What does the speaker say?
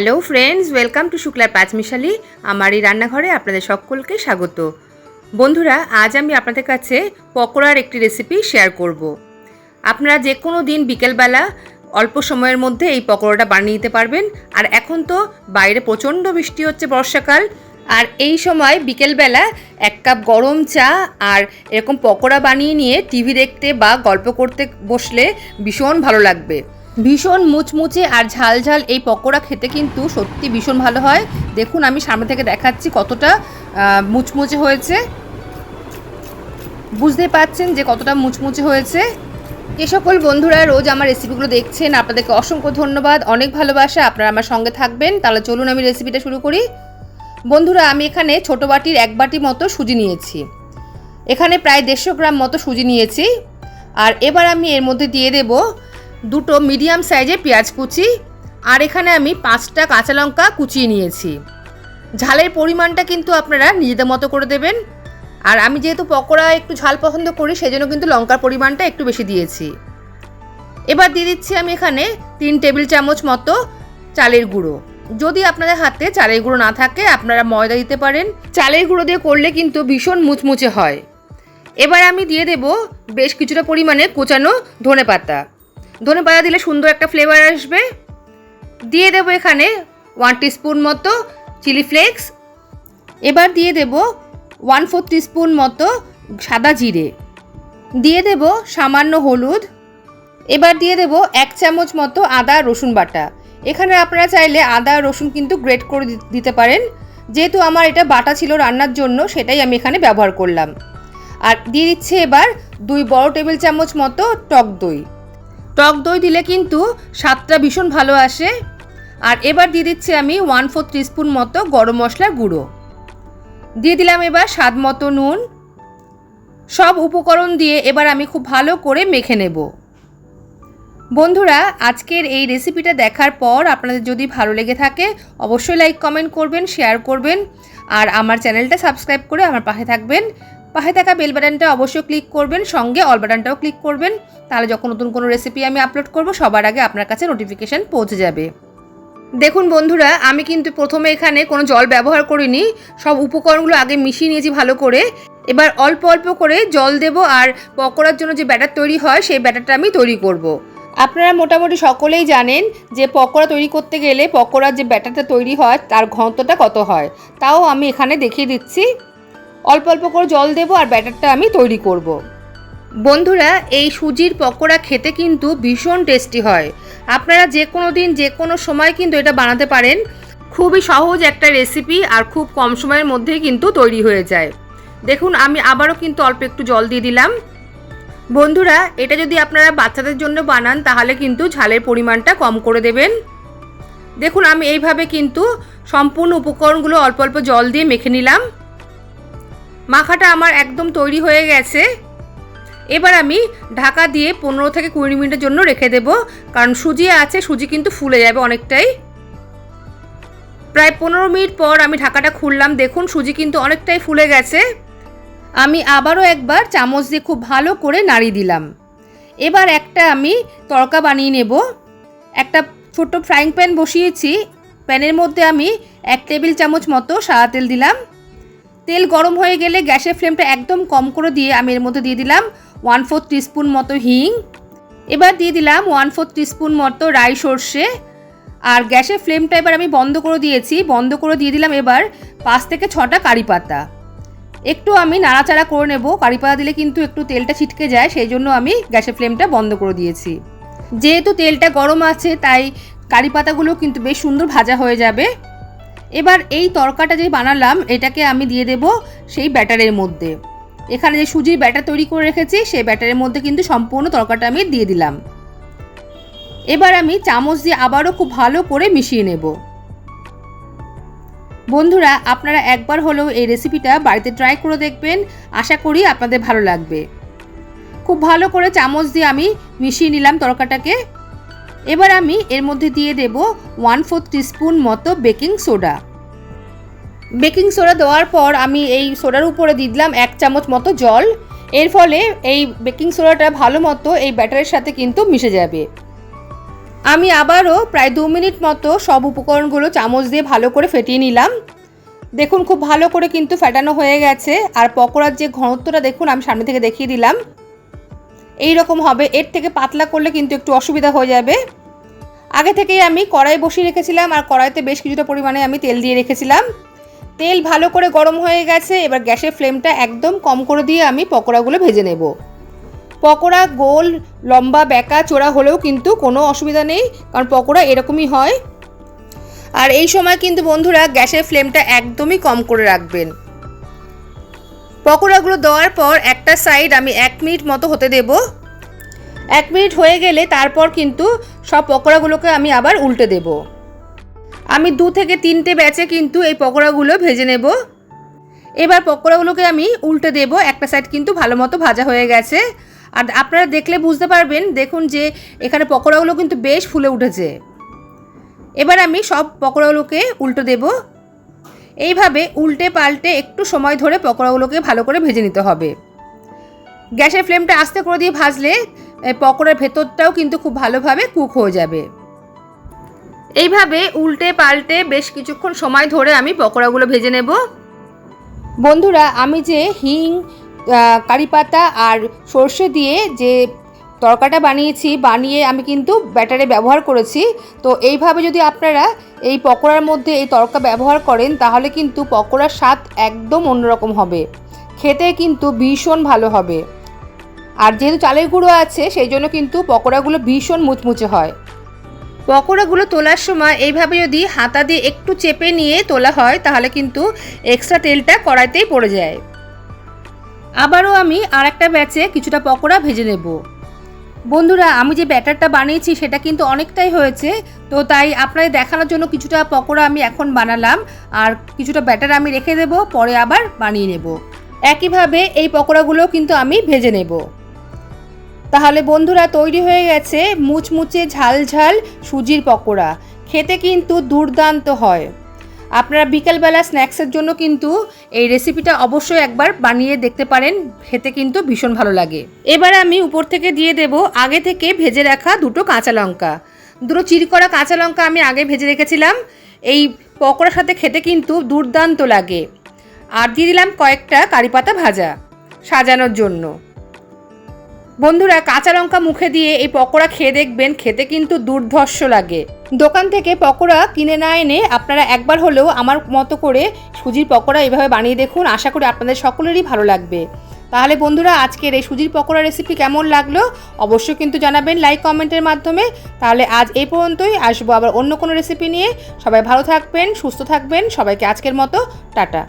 Hello friends, welcome to শুক্লার পাঁচমিশালি। আমার এই রান্নাঘরে আপনাদের সকলকে স্বাগত। বন্ধুরা, আজ আমি আপনাদের কাছে পকোড়ার একটি রেসিপি শেয়ার করব। আপনারা যে কোনো দিন বিকেলবেলা অল্প সময়ের মধ্যে এই পকোড়াটা বানিয়ে নিতে পারবেন। আর এখন তো বাইরে প্রচণ্ড বৃষ্টি হচ্ছে বর্ষাকাল। আর এই সময় বিকেলবেলা এক কাপ গরম চা আর এরকম পকোড়া বানিয়ে নিয়ে টিভি দেখতে বা গল্প করতে বসলে ভীষণ ভালো লাগবে। ভীষণ মুচমুচে আর ঝাল ঝাল এই পকোড়া খেতে কিন্তু সত্যি ভীষণ ভালো হয়। দেখুন, আমি সামনে থেকে দেখাচ্ছি কতটা মুচমুচে হয়েছে। বুঝতে পাচ্ছেন যে কতটা মুচমুচে হয়েছে। যে সকল বন্ধুরা রোজ আমার রেসিপিগুলো দেখছেন, আপনাদেরকে অসংখ্য ধন্যবাদ, অনেক ভালোবাসা, আপনারা আমার সঙ্গে থাকবেন। তাহলে চলুন আমি রেসিপিটা শুরু করি। বন্ধুরা, আমি এখানে ছোট বাটির এক বাটি মতো সুজি নিয়েছি। এখানে প্রায় দেড়শো গ্রাম মতো সুজি নিয়েছি। আর এবার আমি এর মধ্যে দিয়ে দেব দুটো মিডিয়াম সাইজে পেঁয়াজ কুচি, আর এখানে আমি পাঁচটা কাঁচা লঙ্কা কুচিয়ে নিয়েছি। ঝালের পরিমাণটা কিন্তু আপনারা নিজেদের মতো করে দেবেন। আর আমি যেহেতু পকোড়া একটু ঝাল পছন্দ করি, সেজন্য কিন্তু লঙ্কার পরিমাণটা একটু বেশি দিয়েছি। এবার দিয়ে দিচ্ছি আমি এখানে তিন টেবিল চামচ মতো চালের গুঁড়ো। যদি আপনাদের হাতে চালের গুঁড়ো না থাকে, আপনারা ময়দা দিতে পারেন। চালের গুঁড়ো দিয়ে করলে কিন্তু ভীষণ মুচমুচে হয়। এবার আমি দিয়ে দেব বেশ কিছুটা পরিমাণে কোচানো ধনে পাতা ধনে পাতা দিলে সুন্দর একটা ফ্লেভার আসবে। দিয়ে দেব এখানে ওয়ান টিস্পুন মতো চিলি ফ্লেক্স এবার দিয়ে দেব ওয়ান ফোর টিস্পুন মতো সাদা জিরে। দিয়ে দেব সামান্য হলুদ। এবার দিয়ে দেব এক চামচ মতো আদা, রসুন বাটা। এখানে আপনারা চাইলে আদা, রসুন কিন্তু গ্রেট করে দিতে পারেন। যেহেতু আমার এটা বাটা ছিল রান্নার জন্য, সেটাই আমি এখানে ব্যবহার করলাম। আর দিয়ে দিচ্ছে এবার দুই বড় টেবিল চামচ মতো টক দই। টক দই দিলে কিন্তু স্বাদটা ভীষণ ভালো আসে। আর এবার দিয়ে দিচ্ছি আমি ওয়ান ফোর স্পুন মতো গরম মশলার গুঁড়ো। দিয়ে দিলাম এবার স্বাদ মতো নুন। সব উপকরণ দিয়ে এবার আমি খুব ভালো করে মেখে নেব। বন্ধুরা, আজকের এই রেসিপিটা দেখার পর আপনাদের যদি ভালো লেগে থাকে, অবশ্যই লাইক কমেন্ট করবেন শেয়ার করবেন। আর আমার চ্যানেলটা সাবস্ক্রাইব করে আমার পাশে থাকবেন। পাশে থাকা বেল বাটনটা অবশ্যই ক্লিক করবেন, সঙ্গে অল বাটনটাও ক্লিক করবেন। তাহলে যখন নতুন কোনো রেসিপি আমি আপলোড করব, সবার আগে আপনার কাছে নোটিফিকেশান পৌঁছে যাবে। দেখুন বন্ধুরা, আমি কিন্তু প্রথমে এখানে কোনো জল ব্যবহার করিনি। সব উপকরণগুলো আগে মিশিয়ে নিয়েছি ভালো করে। এবার অল্প অল্প করে জল দেব আর পকোড়ার জন্য যে ব্যাটার তৈরি হয়, সেই ব্যাটারটা আমি তৈরি করব। আপনারা মোটামুটি সকলেই জানেন যে পকোড়া তৈরি করতে গেলে পকোড়ার যে ব্যাটারটা তৈরি হয়, তার ঘনত্বটা কত হয়? তাও আমি এখানে দেখিয়ে দিচ্ছি। অল্প অল্প করে জল দেবো আর ব্যাটারটা আমি তৈরি করব। বন্ধুরা, এই সুজির পকোড়া খেতে কিন্তু ভীষণ টেস্টি হয়। আপনারা যে কোনো দিন, যে কোনো সময় কিন্তু এটা বানাতে পারেন। খুবই সহজ একটা রেসিপি আর খুব কম সময়ের মধ্যেই কিন্তু তৈরি হয়ে যায়। দেখুন, আমি আবারও কিন্তু অল্প একটু জল দিয়ে দিলাম। বন্ধুরা, এটা যদি আপনারা বাচ্চাদের জন্য বানান, তাহলে কিন্তু ঝালের পরিমাণটা কম করে দেবেন। দেখুন, আমি এইভাবে কিন্তু সম্পূর্ণ উপকরণগুলো অল্প অল্প জল দিয়ে মেখে নিলাম। মাখাটা আমার একদম তৈরি হয়ে গেছে। এবার আমি ঢাকা দিয়ে পনেরো থেকে কুড়ি মিনিটের জন্য রেখে দেব। কারণ সুজি আছে, সুজি কিন্তু ফুলে যাবে অনেকটাই। প্রায় পনেরো মিনিট পর আমি ঢাকাটা খুললাম। দেখুন, সুজি কিন্তু অনেকটাই ফুলে গেছে। আমি আবারও একবার চামচ দিয়ে খুব ভালো করে নাড়িয়ে দিলাম। এবার একটা আমি তড়কা বানিয়ে নেব। একটা ছোট্ট ফ্রাইং প্যান বসিয়েছি। প্যানের মধ্যে আমি এক টেবিল চামচ মতো সাদা তেল দিলাম। তেল গরম হয়ে গেলে গ্যাসের ফ্লেমটা একদম কম করে দিয়ে আমি এর মধ্যে দিয়ে দিলাম ওয়ান ফোর টিস্পুন মতো হিং। এবার দিয়ে দিলাম ওয়ান ফোর টিস্পুন মতো রাই সর্ষে। আর গ্যাসের ফ্লেমটা এবার আমি বন্ধ করে দিয়েছি। বন্ধ করে দিয়ে দিলাম এবার পাঁচ থেকে ছটা কারি পাতা। একটু আমি নাড়াচাড়া করে নেব। কারি পাতা দিলে কিন্তু একটু তেলটা ছিটকে যায়, সেই জন্য আমি গ্যাসের ফ্লেমটা বন্ধ করে দিয়েছি। যেহেতু তেলটা গরম আছে, তাই কারি পাতাগুলো কিন্তু বেশ সুন্দর ভাজা হয়ে যাবে। এবার এই তরকাটা যে বানালাম, এটাকে আমি দিয়ে দেব সেই ব্যাটারের মধ্যে। এখানে যে সুজির ব্যাটার তৈরি করে রেখেছি, সেই ব্যাটারের মধ্যে কিন্তু সম্পূর্ণ তরকাটা আমি দিয়ে দিলাম। এবার আমি চামচ দিয়ে আবারও খুব ভালো করে মিশিয়ে নেব। বন্ধুরা, আপনারা একবার হলেও এই রেসিপিটা বাড়িতে ট্রাই করে দেখবেন। আশা করি আপনাদের ভালো লাগবে। খুব ভালো করে চামচ দিয়ে আমি মিশিয়ে নিলাম তরকাটাকে। এবার আমি এর মধ্যে দিয়ে দেব ওয়ান ফোর্থ টিস্পুন মতো বেকিং সোডা বেকিং সোডা দেওয়ার পর আমি এই সোডার উপরে দিয়ে দিলাম এক চামচ মতো জল। এর ফলে এই বেকিং সোডাটা ভালো মতো এই ব্যাটারের সাথে কিন্তু মিশে যাবে। আমি আবারও প্রায় দু মিনিট মতো সব উপকরণগুলো চামচ দিয়ে ভালো করে ফেটিয়ে নিলাম। দেখুন খুব ভালো করে কিন্তু ফেটানো হয়ে গেছে। আর পকোড়ার যে ঘনত্বটা দেখুন আমি সামনে থেকে দেখিয়ে দিলাম। এই রকম হবে। এর থেকে পাতলা করলে কিন্তু একটু অসুবিধা হয়ে যাবে। আগে থেকেই আমি কড়াই বসিয়ে রেখেছিলাম আর কড়াইতে বেশ কিছুটা পরিমাণে আমি তেল দিয়ে রেখেছিলাম। তেল ভালো করে গরম হয়ে গেছে, এবার গ্যাসের ফ্লেমটা একদম কম করে দিয়ে আমি পকোড়াগুলো ভেজে নেব। পকোড়া গোল, লম্বা, বেঁকা, চোরা হলেও কিন্তু কোনো অসুবিধা নেই, কারণ পকোড়া এরকমই হয়। আর এই সময় কিন্তু বন্ধুরা গ্যাসের ফ্লেমটা একদমই কম করে রাখবেন। পকোড়াগুলো দেওয়ার পর একটা সাইড আমি এক মিনিট মতো হতে দেব। এক মিনিট হয়ে গেলে তারপর কিন্তু সব পকোড়াগুলোকে আমি আবার উল্টে দেব। আমি দু থেকে তিনটে ব্যাচে কিন্তু এই পকোড়াগুলো ভেজে নেব। এবার পকোড়াগুলোকে আমি উল্টে দেব। একটা সাইড কিন্তু ভালো মতো ভাজা হয়ে গেছে। আর আপনারা দেখলে বুঝতে পারবেন, দেখুন যে এখানে পকোড়াগুলো কিন্তু বেশ ফুলে উঠেছে। এবার আমি সব পকোড়াগুলোকে উল্টো দেব। এইভাবে উল্টে পাল্টে একটু সময় ধরে পকোড়াগুলোকে ভালো করে ভেজে নিতে হবে। গ্যাসের ফ্লেমটা আস্তে করে দিয়ে ভাজলে পকোড়ার ভেতরটাও কিন্তু খুব ভালোভাবে কুক হয়ে যাবে। এইভাবে উল্টে পাল্টে বেশ কিছুক্ষণ সময় ধরে আমি পকোড়াগুলো ভেজে নেব। বন্ধুরা, আমি যে হিং কারি পাতা আর সর্ষে দিয়ে যে তরকাটা বানিয়েছি, বানিয়ে আমি কিন্তু ব্যাটারে ব্যবহার করেছি। তো এইভাবে যদি আপনারা এই পকোড়ার মধ্যে এই তরকা ব্যবহার করেন, তাহলে কিন্তু পকোড়ার স্বাদ একদম অন্যরকম হবে। খেতে কিন্তু ভীষণ ভালো হবে। আর যেহেতু চালের গুঁড়ো আছে, সেই জন্য কিন্তু পকোড়াগুলো ভীষণ মুচমুচে হয়। পকোড়াগুলো তোলার সময় এইভাবে যদি হাতা দিয়ে একটু চেপে নিয়ে তোলা হয়, তাহলে কিন্তু এক্সট্রা তেলটা কড়াইতেই পড়ে যায়। আবারও আমি আর একটা ব্যাচে কিছুটা পকোড়া ভেজে নেব। বন্ধুরা, আমি যে ব্যাটারটা বানিয়েছি সেটা কিন্তু অনেকটাই হয়েছে। তো তাই আপনাদের দেখানোর জন্য কিছুটা পকোড়া আমি এখন বানালাম। আর কিছুটা ব্যাটার আমি রেখে দেব, পরে আবার বানিয়ে নেব। একইভাবে এই পকোড়াগুলো কিন্তু আমি ভেজে নেব। তাহলে বন্ধুরা, তৈরি হয়ে গেছে মুচমুচে ঝাল ঝাল সুজির পকোড়া। খেতে কিন্তু দুর্দান্ত হয়। আপনারা বিকেলবেলা স্ন্যাক্সের জন্য কিন্তু এই রেসিপিটা অবশ্যই একবার বানিয়ে দেখতে পারেন। খেতে কিন্তু ভীষণ ভালো লাগে। এবার আমি উপর থেকে দিয়ে দেব আগে থেকে ভেজে রাখা দুটো কাঁচা লঙ্কা। দুটো চিরি করা কাঁচা লঙ্কা আমি আগে ভেজে রেখেছিলাম। এই পকোড়ার সাথে খেতে কিন্তু দুর্দান্ত লাগে। আর দিয়ে দিলাম কয়েকটা কারি পাতা ভাজা সাজানোর জন্য। বন্ধুরা, কাঁচা লঙ্কা মুখে দিয়ে এই পকোড়া খেয়ে দেখবেন, খেতে কিন্তু দুর্ধর্ষ লাগে। দোকান থেকে পকোড়া কিনে না এনে আপনারা একবার হলেও আমার মতো করে সুজির পকোড়া এভাবে বানিয়ে দেখুন, আশা করি আপনাদের সকলেরই ভালো লাগবে। তাহলে বন্ধুরা, আজকের এই সুজির পকোড়া রেসিপি কেমন লাগল অবশ্যই কিন্তু জানাবেন লাইক কমেন্টের মাধ্যমে। তাহলে আজ এই পর্যন্তই, আসব আবার অন্য কোনো রেসিপি নিয়ে। সবাই ভালো থাকবেন, সুস্থ থাকবেন, সবাইকে আজকের মতো, টাটা।